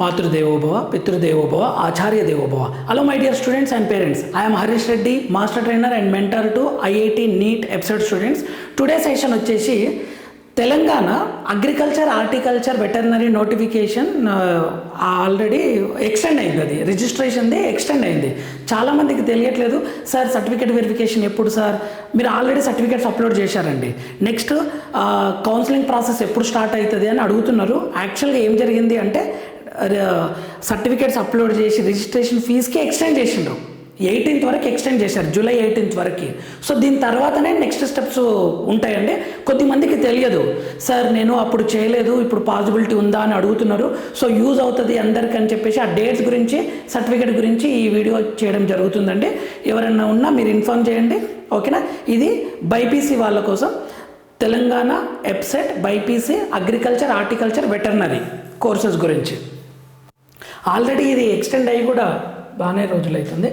మాతృదేవోభవ పితృదేవోభవ ఆచార్య దేవోభవ hello my dear students and parents I'm Harish Reddy master trainer and mentor to IIT NEET episode students today session వచ్చేసి Telangana agriculture horticulture veterinary notification already extend అయింది అది రిజిస్ట్రేషన్ది extend అయింది. చాలామందికి తెలియట్లేదు. సార్ సర్టిఫికేట్ వెరిఫికేషన్ ఎప్పుడు sir మీరు already certificates upload చేశారండి. నెక్స్ట్ కౌన్సిలింగ్ ప్రాసెస్ ఎప్పుడు స్టార్ట్ అవుతుంది అని అడుగుతున్నారు. యాక్చువల్గా ఏం జరిగింది అంటే సర్టిఫికేట్స్ అప్లోడ్ చేసి రిజిస్ట్రేషన్ ఫీజుకి ఎక్స్టెండ్ చేసిండ్రు. ఎయిటీన్త్ వరకు ఎక్స్టెండ్ చేశారు జూలై ఎయిటీన్త్ వరకు. సో దీని తర్వాతనే నెక్స్ట్ స్టెప్స్ ఉంటాయండి. కొద్దిమందికి తెలియదు. సార్ నేను అప్పుడు చేయలేదు ఇప్పుడు పాసిబిలిటీ ఉందా? అని అడుగుతున్నారు. సో యూజ్ అవుతుంది అందరికీ అని చెప్పేసి ఆ డేట్స్ గురించి సర్టిఫికేట్ గురించి ఈ వీడియో చేయడం జరుగుతుందండి. ఎవరైనా ఉన్నా మీరు ఇన్ఫామ్ చేయండి. ఓకేనా? ఇది బైపీసీ వాళ్ళ కోసం. Telangana EAPCET BiPC agriculture horticulture veterinary courses గురించి. ఆల్రెడీ ఇది ఎక్స్టెండ్ అయ్యి కూడా బాగానే రోజులు అవుతుంది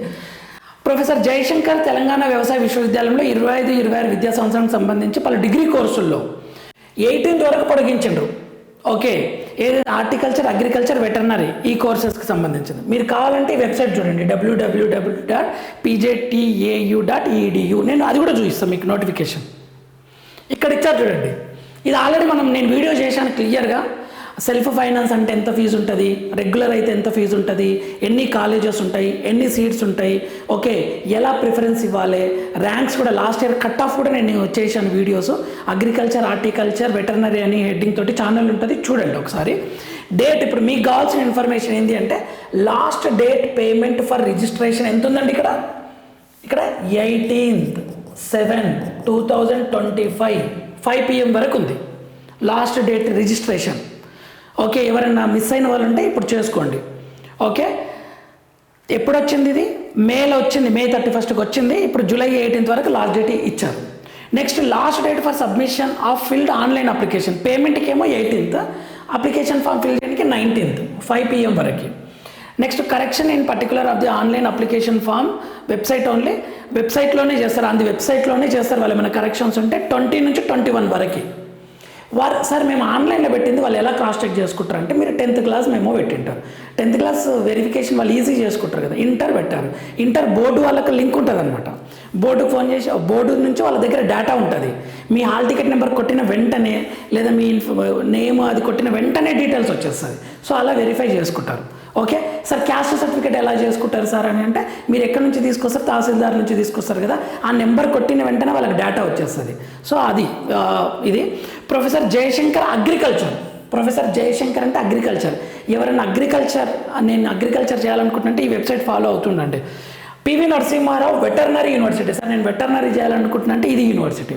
ప్రొఫెసర్ జయశంకర్ తెలంగాణ వ్యవసాయ విశ్వవిద్యాలయంలో ఇరవై ఐదు ఇరవై ఆరు విద్యా సంవత్సరానికి సంబంధించి పలు డిగ్రీ కోర్సుల్లో ఎయిటీన్త్ వరకు పొడిగించిండ్రు. ఓకే ఏదైనా హార్టికల్చర్ అగ్రికల్చర్ వెటర్నరీ ఈ కోర్సెస్కి సంబంధించింది. మీరు కావాలంటే వెబ్సైట్ చూడండి WWW dot PJTAU dot EDU నేను అది కూడా చూపిస్తాను మీకు నోటిఫికేషన్. ఇక్కడ ఇచ్చారు చూడండి. ఇది ఆల్రెడీ మనం నేను వీడియో చేశాను క్లియర్గా. సెల్ఫ్ ఫైనాన్స్ అంటే ఎంత ఫీజు ఉంటుంది? రెగ్యులర్ అయితే ఎంత ఫీజు ఉంటుంది? ఎన్ని కాలేజెస్ ఉంటాయి? ఎన్ని సీట్స్ ఉంటాయి? ఓకే ఎలా ప్రిఫరెన్స్ ఇవ్వాలి? ర్యాంక్స్ కూడా లాస్ట్ ఇయర్ కట్ ఆఫ్ కూడా నేను చేశాను వీడియోస్ అగ్రికల్చర్ హార్టికల్చర్ వెటర్నరీ అని హెడ్డింగ్ తోటి ఛానల్ ఉంటుంది. చూడండి ఒకసారి. డేట్ ఇప్పుడు మీకు కావాల్సిన ఇన్ఫర్మేషన్ ఏంటి అంటే last date payment for registration ఎంత ఉందండి ఇక్కడ? ఇక్కడ eighteenth seven two thousand twenty five five PM వరకు ఉంది. లాస్ట్ డేట్ రిజిస్ట్రేషన్ ఓకే ఎవరైనా మిస్ అయిన వాళ్ళు ఉంటే ఇప్పుడు చేసుకోండి. ఓకే? ఎప్పుడు వచ్చింది ఇది? మేలో వచ్చింది మే థర్టీ ఫస్ట్కి వచ్చింది ఇప్పుడు జూలై ఎయిటీన్త్ వరకు లాస్ట్ డేట్ ఇచ్చారు. Next last date for submission of filled online application. పేమెంట్కి ఏమో ఎయిటీన్త్ అప్లికేషన్ ఫామ్ ఫిల్ చేయడానికి నైన్టీన్త్ ఫైవ్ పిఎం వరకు. Next correction in particular of the online application form website only. వెబ్సైట్లోనే చేస్తారు అంది వెబ్సైట్లోనే చేస్తారు వాళ్ళు ఏమైనా కరెక్షన్స్ ఉంటే ట్వంటీ నుంచి ట్వంటీ వన్ వరకు. వారు సార్ మేము ఆన్లైన్లో పెట్టింది వాళ్ళు ఎలా క్రాస్ చెక్ చేసుకుంటారు? అంటే మీరు టెన్త్ క్లాస్ మేము పెట్టింటారు. టెన్త్ క్లాస్ వెరిఫికేషన్ వాళ్ళు ఈజీ చేసుకుంటారు కదా. ఇంటర్ పెట్టారు. ఇంటర్ బోర్డు వాళ్ళకి లింక్ ఉంటుంది అనమాట బోర్డుకు ఫోన్ చేసి బోర్డు నుంచి వాళ్ళ దగ్గర డేటా ఉంటుంది. మీ హాల్ టికెట్ నెంబర్ కొట్టిన వెంటనే లేదా మీ నేమ్ అది కొట్టిన వెంటనే డీటెయిల్స్ వచ్చేస్తుంది సో అలా వెరిఫై చేసుకుంటారు. ఓకే? సార్ క్యాస్ట్ సర్టిఫికేట్ ఎలా చేసుకుంటారు సార్ అని అంటే మీరు ఎక్కడి నుంచి తీసుకొస్తారు? తహసీల్దార్ నుంచి తీసుకొస్తారు కదా? ఆ నెంబర్ కొట్టిన వెంటనే వాళ్ళకి డేటా వచ్చేస్తుంది. సో అది ఇది. Professor Jayashankar agriculture. Professor Jayashankar అంటే అగ్రికల్చర్. ఎవరైనా అగ్రికల్చర్ నేను అగ్రికల్చర్ చేయాలనుకుంటుంటే ఈ website follow అవుతుండండి. PV Narasimha Rao veterinary university. Sir నేను వెటర్నరీ చేయాలనుకుంటున్నా అంటే ఇది university.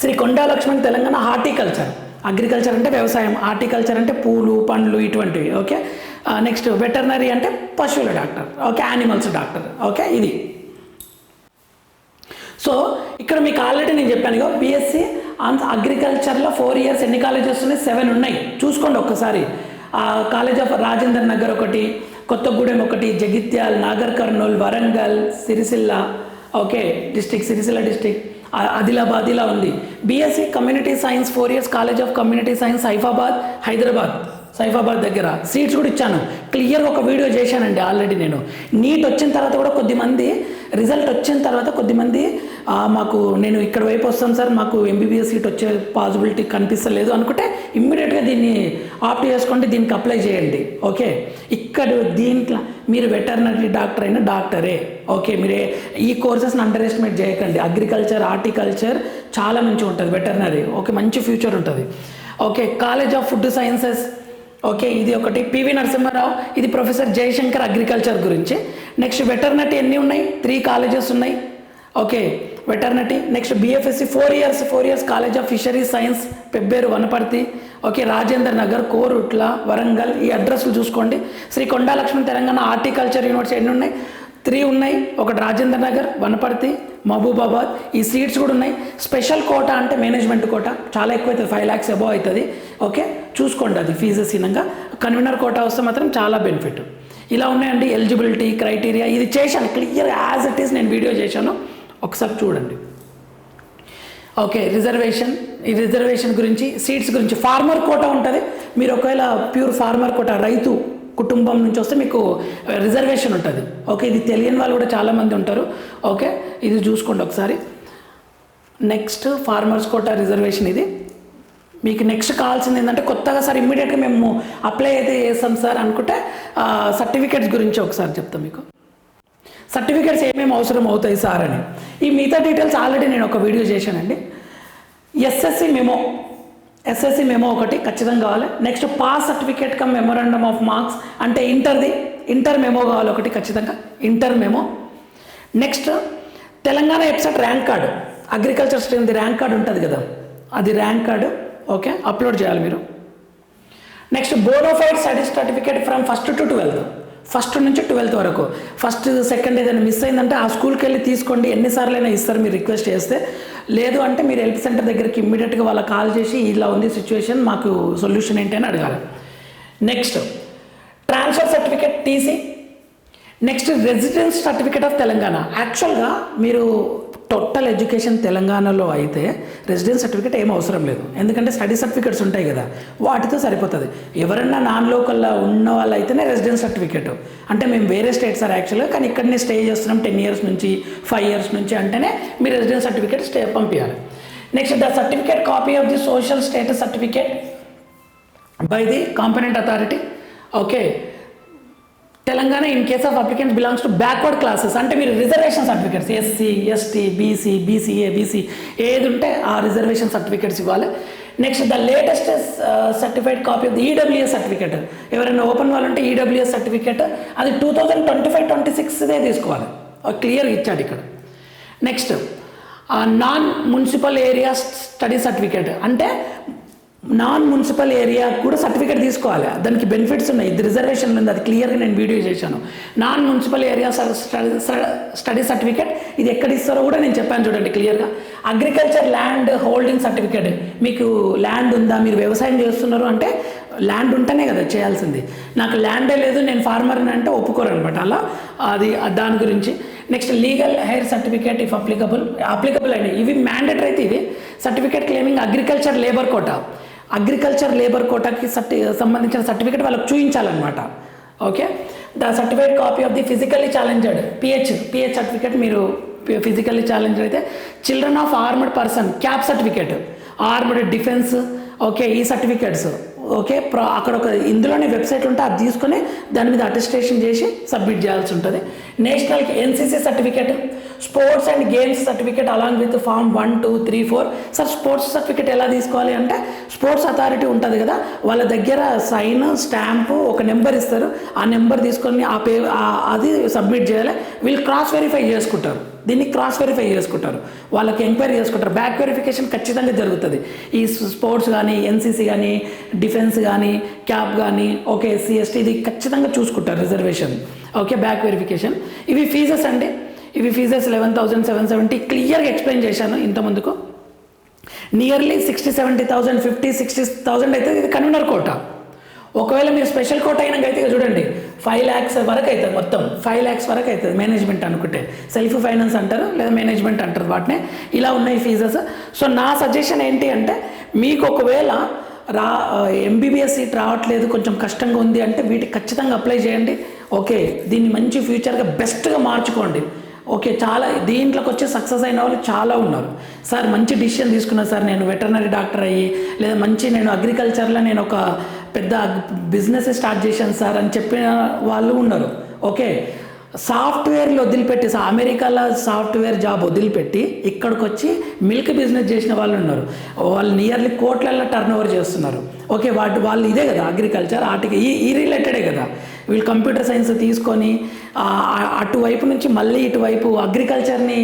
Sri Konda Laxman Telangana horticulture. Agriculture అంటే వ్యవసాయం. హార్టికల్చర్ అంటే పూలు పండ్లు ఇటువంటివి. ఓకే? నెక్స్ట్ వెటర్నరీ అంటే పశువుల doctor okay animals doctor okay ఇది. సో ఇక్కడ మీకు ఆల్రెడీ నేను చెప్పాను ఇక బీఎస్సీ ఆన్ అగ్రికల్చర్లో ఫోర్ ఇయర్స్ ఎన్ని కాలేజెస్ ఉన్నాయి సెవెన్ ఉన్నాయి. చూసుకోండి ఒక్కసారి. కాలేజ్ ఆఫ్ రాజేందర్ నగర్ ఒకటి కొత్తగూడెం ఒకటి Jagtial Nagar Kurnool Warangal Sircilla okay district Sircilla district Adilabad ఇలా ఉంది. BSc community science four years college of community science Saifabad Hyderabad Saifabad దగ్గర సీట్స్ కూడా ఇచ్చాను. క్లియర్గా ఒక వీడియో చేశానండి ఆల్రెడీ నేను. నీట్ వచ్చిన తర్వాత కూడా కొద్దిమంది రిజల్ట్ వచ్చిన తర్వాత కొద్దిమంది మాకు నేను ఇక్కడ వైపు వస్తాను సార్ మాకు ఎంబీబీఎస్ సీట్ వచ్చే పాసిబిలిటీ కనిపిస్తలేదు అనుకుంటే ఇమ్మీడియట్గా దీన్ని ఆప్ట్ చేసుకోండి దీనికి అప్లై చేయండి. ఓకే ఇక్కడ దీంట్లో మీరు వెటర్నరీ డాక్టర్ అయినా డాక్టరే ఓకే మీరే ఈ కోర్సెస్ని అండర్ ఎస్టిమేట్ చేయకండి. అగ్రికల్చర్ హార్టికల్చర్ చాలా మంచిగా ఉంటుంది వెటర్నరీ ఓకే మంచి ఫ్యూచర్ ఉంటుంది. Okay college of food sciences okay ఇది ఒకటి. పివి నరసింహారావు ఇది ప్రొఫెసర్ జయశంకర్ అగ్రికల్చర్ గురించి. నెక్స్ట్ వెటర్నటీ ఎన్ని ఉన్నాయి? త్రీ కాలేజెస్ ఉన్నాయి. Okay veterinary next BFSc four years four years college of fisheries science Pebbair Wanaparthy okay Rajendra Nagar Korutla Warangal ఈ అడ్రస్లు చూసుకోండి. శ్రీ కొండా లక్ష్మణ్ తెలంగాణ హార్టికల్చర్ యూనివర్సిటీ ఎన్ని ఉన్నాయి? త్రీ ఉన్నాయి. ఒకటి రాజేంద్ర నగర్ వనపర్తి మహబూబాబాద్. ఈ సీట్స్ కూడా ఉన్నాయి. స్పెషల్ కోటా అంటే మేనేజ్మెంట్ కోట. చాలా ఎక్కువ అవుతుంది ఫైవ్ ల్యాక్స్ అబవ్ అవుతుంది. ఓకే? చూసుకోండి అది ఫీజెస్ ఇనంగా కన్వీనర్ కోటా వస్తే మాత్రం చాలా బెనిఫిట్. ఇలా ఉన్నాయండి ఎలిజిబిలిటీ క్రైటీరియా. ఇది చేశాను క్లియర్ యాజ్ ఇట్ ఈస్ నేను వీడియో చేశాను. ఒకసారి చూడండి. Okay reservation. ఈ రిజర్వేషన్ గురించి సీట్స్ గురించి ఫార్మర్ కోట ఉంటుంది. మీరు ఒకవేళ ప్యూర్ ఫార్మర్ కోట రైతు కుటుంబం నుంచి వస్తే మీకు రిజర్వేషన్ ఉంటుంది. ఓకే ఇది తెలియని వాళ్ళు కూడా చాలామంది ఉంటారు. ఓకే ఇది చూసుకోండి ఒకసారి. నెక్స్ట్ ఫార్మర్స్ కోట రిజర్వేషన్ ఇది. మీకు నెక్స్ట్ కావాల్సింది ఏంటంటే కొత్తగా సార్ ఇమ్మీడియట్గా మేము అప్లై అయితే చేస్తాం సార్ అనుకుంటే సర్టిఫికేట్స్ గురించి ఒకసారి చెప్తాం మీకు. సర్టిఫికేట్స్ ఏమేమి అవసరం అవుతాయి సార్ అని. ఈ మిగతా డీటెయిల్స్ ఆల్రెడీ నేను ఒక వీడియో చేశానండి. ఎస్ఎస్సి మేము ఎస్ఎస్సి మెమో ఒకటి ఖచ్చితంగా కావాలి. Next pass certificate cum memorandum of marks అంటే ఇంటర్ది ఇంటర్ మెమో కావాలి ఒకటి ఖచ్చితంగా. Inter memo next Telangana website rank card agriculture స్ట్రీమ్ది rank card ఉంటుంది కదా. అది ర్యాంక్ కార్డు ఓకే అప్లోడ్ చేయాలి మీరు. Next bonafide study certificate from first to twelfth first నుంచి ట్వెల్త్ వరకు. ఫస్ట్ సెకండ్ ఏదైనా మిస్ అయిందంటే ఆ స్కూల్కి వెళ్ళి తీసుకోండి. ఎన్నిసార్లు అయినా ఇస్తారు మీరు రిక్వెస్ట్ చేస్తే. లేదు అంటే మీరు హెల్ప్ సెంటర్ దగ్గరికి ఇమ్మీడియట్గా వాళ్ళకి కాల్ చేసి ఇలా ఉంది సిచ్యువేషన్ మాకు సొల్యూషన్ ఏంటి అని అడగాలి. Next transfer certificate TC. Next residence certificate of Telangana. యాక్చువల్గా మీరు టోటల్ ఎడ్యుకేషన్ తెలంగాణలో అయితే రెసిడెన్స్ సర్టిఫికేట్ ఏం అవసరం లేదు. ఎందుకంటే స్టడీ సర్టిఫికేట్స్ ఉంటాయి కదా వాటితో సరిపోతుంది. ఎవరన్నా నాన్ లోకల్లో ఉన్న వాళ్ళు అయితేనే రెసిడెన్స్ సర్టిఫికేట్. అంటే మేము వేరే స్టేట్ సార్ యాక్చువల్గా కానీ ఇక్కడనే స్టే చేస్తున్నాం టెన్ ఇయర్స్ నుంచి ఫైవ్ ఇయర్స్ నుంచి అంటేనే మీరు రెసిడెన్స్ సర్టిఫికేట్ స్టే పంపించాలి next the certificate copy of the social status certificate by the competent authority. Okay Telangana in case of applicants belongs to backward classes అంటే మీరు reservation certificates SC ST BC BCA BC ఏది ఉంటే ఆ reservation certificates ఇవ్వాలి. Next the latest certified copy of the EWS certificate ఎవరైనా open వాళ్ళంటే EWS certificate అది two thousand twenty five twenty సిక్స్దే తీసుకోవాలి. క్లియర్ ఇచ్చాడు ఇక్కడ. Next non municipal area study certificate అంటే నాన్ మున్సిపల్ ఏరియా కూడా సర్టిఫికేట్ తీసుకోవాలి. దానికి బెనిఫిట్స్ ఉన్నాయి. ఇది రిజర్వేషన్ ఉంది అది క్లియర్గా నేను వీడియో చేశాను. Non municipal area study certificate ఇది ఎక్కడ ఇస్తారో కూడా నేను చెప్పాను చూడండి క్లియర్గా అగ్రికల్చర్ ల్యాండ్ హోల్డింగ్ సర్టిఫికేట్ మీకు ల్యాండ్ ఉందా? మీరు వ్యవసాయం చేస్తున్నారు అంటే ల్యాండ్ ఉంటేనే కదా చేయాల్సింది. నాకు ల్యాండే లేదు నేను ఫార్మర్ అంటే ఒప్పుకోరు అనమాట అలా అది దాని గురించి. Next legal heir certificate if applicable applicable అయినాయి ఇవి మ్యాండేటరీ అయితే ఇవి. Certificate claiming agriculture labour quota agriculture labour కోటాకి సర్టి సంబంధించిన సర్టిఫికేట్ వాళ్ళకి చూపించాలన్నమాట okay? The certified copy of the physically challenged PH PH certificate మీరు ఫిజికల్లీ ఛాలెంజ్ అయితే children of armed person CAP certificate armed defence okay ఈ certificates. Okay ప్ర అక్కడ ఒక ఇందులోనే వెబ్సైట్ ఉంటే అది తీసుకొని దాని మీద అటెస్టేషన్ చేసి సబ్మిట్ చేయాల్సి ఉంటుంది. National NCC certificate sports and games certificate along with form one two three four. Sir sports certificate ఎలా తీసుకోవాలి అంటే స్పోర్ట్స్ అథారిటీ ఉంటుంది కదా వాళ్ళ దగ్గర సైన్ స్టాంపు ఒక నెంబర్ ఇస్తారు. ఆ నెంబర్ తీసుకొని ఆ పే అది సబ్మిట్ చేయాలి. వీళ్ళు క్రాస్ వెరిఫై చేసుకుంటారు. దీన్ని క్రాస్ వెరిఫై చేసుకుంటారు. వాళ్ళకి ఎంక్వైరీ చేసుకుంటారు. బ్యాక్ వెరిఫికేషన్ ఖచ్చితంగా జరుగుతుంది. ఈ స్పోర్ట్స్ కానీ ఎన్సీసీ కానీ డిఫెన్స్ కానీ క్యాబ్ కానీ ఓకే సిఎస్టీ ఇది ఖచ్చితంగా చూసుకుంటారు రిజర్వేషన్ ఓకే బ్యాక్ వెరిఫికేషన్ ఇవి ఫీజెస్ అండి. ఇవి fees eleven thousand seven seventy క్లియర్గా ఎక్స్ప్లెయిన్ చేశాను ఇంత ముందుకు. Nearly sixty seventy thousand fifty sixty thousand అయితే ఇది కన్వీనర్ కోట. ఒకవేళ మీరు స్పెషల్ కోట అయినాక అయితే చూడండి. ఫైవ్ ల్యాక్స్ వరకు అవుతుంది మొత్తం. ఫైవ్ ల్యాక్స్ వరకు అవుతుంది మేనేజ్మెంట్ అనుకుంటే. సెల్ఫ్ ఫైనాన్స్ అంటారు లేదా మేనేజ్మెంట్ అంటారు వాటిని. ఇలా ఉన్నాయి ఫీజెస్. సో నా సజెషన్ ఏంటి అంటే మీకు ఒకవేళ రా ఎంబీబీఎస్ సీట్ రావట్లేదు కొంచెం కష్టంగా ఉంది అంటే వీటికి ఖచ్చితంగా అప్లై చేయండి. ఓకే దీన్ని మంచి ఫ్యూచర్గా బెస్ట్గా మార్చుకోండి. ఓకే చాలా దీంట్లోకి వచ్చి సక్సెస్ అయిన వాళ్ళు చాలా ఉన్నారు. సార్ మంచి డిసిషన్ తీసుకున్నా సార్ నేను వెటర్నరీ డాక్టర్ అయ్యి లేదా మంచి నేను అగ్రికల్చర్లో నేను ఒక పెద్ద బిజినెస్ స్టార్ట్ చేశాను సార్ అని చెప్పిన వాళ్ళు ఉన్నారు. ఓకే. సాఫ్ట్వేర్లు వదిలిపెట్టి అమెరికాలో సాఫ్ట్వేర్ జాబ్ వదిలిపెట్టి ఇక్కడికి వచ్చి మిల్క్ బిజినెస్ చేసిన వాళ్ళు ఉన్నారు. వాళ్ళు నియర్లీ కోట్లల్లో టర్న్ ఓవర్ చేస్తున్నారు. ఓకే వాటి వాళ్ళు ఇదే కదా అగ్రికల్చర్ వాటికి ఈ ఈ రిలేటెడే కదా. వీళ్ళు కంప్యూటర్ సైన్స్ తీసుకొని అటువైపు నుంచి మళ్ళీ ఇటువైపు అగ్రికల్చర్ని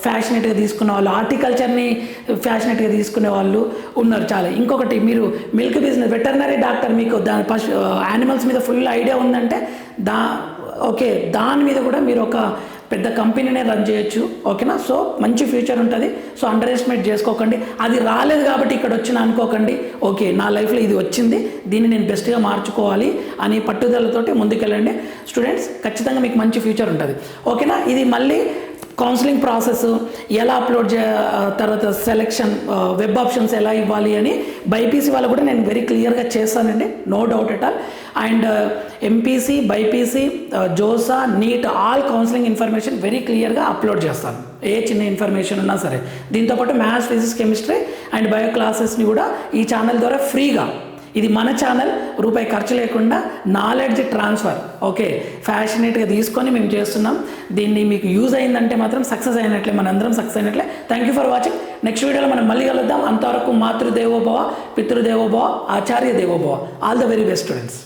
ఫ్యాషనేట్గా తీసుకునే వాళ్ళు హార్టికల్చర్ని ఫ్యాషనేట్గా తీసుకునే వాళ్ళు ఉన్నారు చాలా. ఇంకొకటి మీరు మిల్క్ బిజినెస్ వెటర్నరీ డాక్టర్ మీకు దాని పశు యానిమల్స్ మీద ఫుల్ ఐడియా ఉందంటే దా ఓకే దాని మీద కూడా మీరు ఒక పెద్ద కంపెనీనే రన్ చేయొచ్చు ఓకేనా? సో మంచి ఫ్యూచర్ ఉంటుంది. సో అండర్ ఎస్టిమేట్ చేసుకోకండి. అది రాలేదు కాబట్టి ఇక్కడ వచ్చిన అనుకోకండి. ఓకే నా లైఫ్లో ఇది వచ్చింది. దీన్ని నేను బెస్ట్గా మార్చుకోవాలి అని పట్టుదలతోటి ముందుకెళ్ళండి. స్టూడెంట్స్ ఖచ్చితంగా మీకు మంచి ఫ్యూచర్ ఉంటుంది. ఓకేనా? ఇది మళ్ళీ కౌన్సిలింగ్ ప్రాసెస్ ఎలా అప్లోడ్ చే తర్వాత సెలెక్షన్ వెబ్ ఆప్షన్స్ ఎలా ఇవ్వాలి అని బైపీసీ వాళ్ళు కూడా నేను వెరీ క్లియర్గా చేస్తానండి. No doubt at all and MPC BiPC JoSAA NEET all counselling information very క్లియర్గా అప్లోడ్ చేస్తాను. ఏ చిన్న ఇన్ఫర్మేషన్ ఉన్నా సరే. దీంతోపాటు maths physics chemistry and bio క్లాసెస్ని కూడా ఈ ఛానల్ ద్వారా ఫ్రీగా ఇది మన ఛానల్ రూపాయి ఖర్చు లేకుండా నాలెడ్జ్ ట్రాన్స్ఫర్ ఓకే ఫ్యాషనేట్గా తీసుకొని మేము చేస్తున్నాం. దీన్ని మీకు యూజ్ అయిందంటే మాత్రం సక్సెస్ అయినట్లే మనందరం success అయినట్లే. Thank you for watching next వీడియోలో మనం మళ్ళీ కలుద్దాం. అంతవరకు మాతృదేవోభవ పితృదేవోభవ ఆచార్య దేవోభవ. All the very best students